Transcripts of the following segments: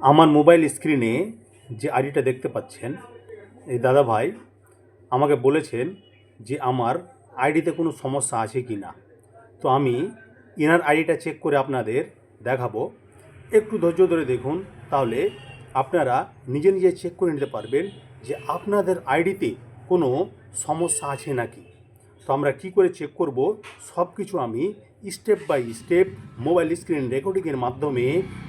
আমার মোবাইল স্ক্রিনে যে আইডিটা দেখতে পাচ্ছেন, এই দাদা ভাই আমাকে বলেছেন যে আমার আইডিতে কোনো সমস্যা আছে কি না। তো আমি এনার আইডিটা চেক করে আপনাদের দেখাবো। একটু ধৈর্য ধরে দেখুন, তাহলে আপনারা নিজে নিজে চেক করে নিতে পারবেন যে আপনাদের আইডিতে কোনো সমস্যা আছে নাকি। তো আমরা কি করে চেক করব? সব কিছু আমি step by step mobile screen রেকর্ডিংয়ের মাধ্যমে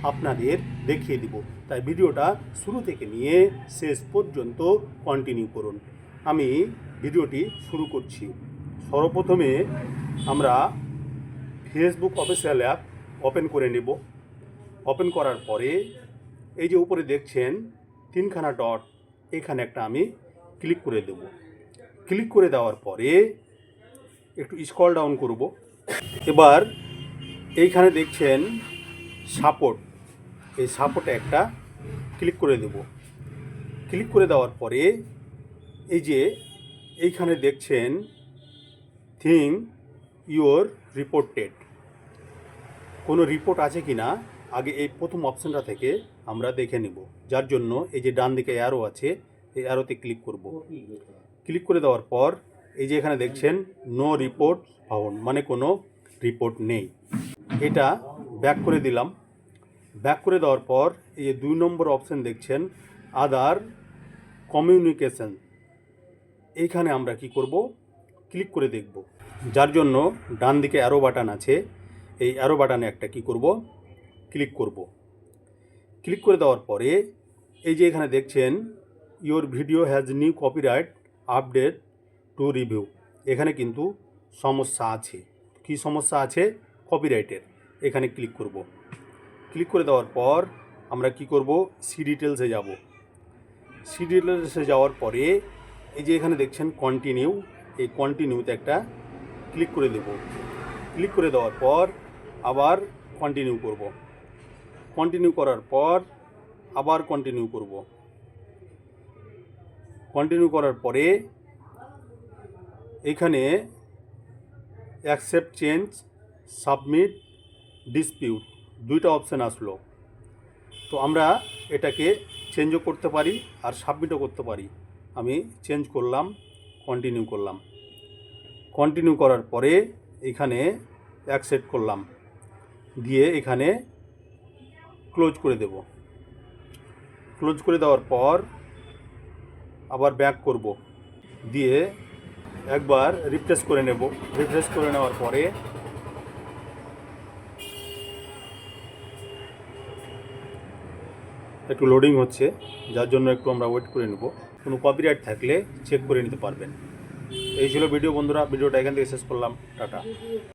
আপনাদের দেখিয়ে দিব। তাই ভিডিওটা শুরু থেকে নিয়ে শেষ পর্যন্ত কন্টিনিউ করুন। আমি ভিডিওটি শুরু করছি। সর্বপ্রথমে আমরা ফেসবুক অফিসিয়াল অ্যাপ ওপেন করে নেব। ওপেন করার পরে এই যে উপরে দেখছেন তিনখানা ডট এখানে একটা আমি ক্লিক করে দেব। ক্লিক করে দেওয়ার পরে একটু স্ক্রল ডাউন করব। এবার এইখানে দেখছেন সাপোর্ট এই সাপোর্টে একটা ক্লিক করে দেব। ক্লিক করে দেওয়ার পরে এই যে এইখানে দেখছেন থিং ইউর রিপোর্টেড কোনো রিপোর্ট আছে কি না আগে এই প্রথম অপশানটা থেকে আমরা দেখে নিব। যার জন্য এই যে ডান দিকে অ্যারো আছে, এই অ্যারোতে ক্লিক করব। ক্লিক করে দেওয়ার পর এই যে এখানে দেখছেন নো রিপোর্ট ফাউন্ড মানে কোনো রিপোর্ট নেই। এটা ব্যাক করে দিলাম। ব্যাক করে দেওয়ার পর এই যে দুই নম্বর অপশান দেখছেন আদার কমিউনিকেশন এইখানে আমরা কি করব? ক্লিক করে দেখব। যার জন্য ডান দিকে অ্যারো বাটন আছে, এই অ্যারো বাটনে একটা কি করব? ক্লিক করব। ক্লিক করে দেওয়ার পরে এই যে এখানে দেখছেন your video has new copyright update to review এখানে কিন্তু সমস্যা আছে। কি সমস্যা আছে? কপিরাইটের এখানে ক্লিক করব। ক্লিক করে দেওয়ার পর আমরা কি করব? সি ডিটেলসে যাব। সি ডিটেলসে যাওয়ার পরে এই যে এখানে দেখছেন কন্টিনিউ এই কন্টিনিউতে একটা ক্লিক করে দেব। ক্লিক করে দেওয়ার পর আবার কন্টিনিউ করব। কন্টিনিউ করার পর আবার কন্টিনিউ করব। কন্টিনিউ করার পরে এখানে অ্যাকসেপ্ট চেঞ্জ সাবমিট ডিসপিউট দুইটা অপশান আসলো। তো আমরা এটাকে চেঞ্জও করতে পারি আর সাবমিটও করতে পারি। আমি চেঞ্জ করলাম কন্টিনিউ করলাম। কন্টিনিউ করার পরে এখানে অ্যাকসেপ্ট করলাম। দিয়ে এখানে ক্লোজ করে দেব। ক্লোজ করে দেওয়ার পর আবার ব্যাক করব। দিয়ে একবার রিফ্রেশ করে নেব। রিফ্রেশ করে নেওয়ার পরে একটু লোডিং হচ্ছে, যার জন্য একটু আমরা ওয়েট করে নেব। কোনো কপিরাইট থাকলে চেক করে নিতে পারবেন। এই ছিল ভিডিও বন্ধুরা, ভিডিওটা এখান থেকে শেষ করলাম, টাটা।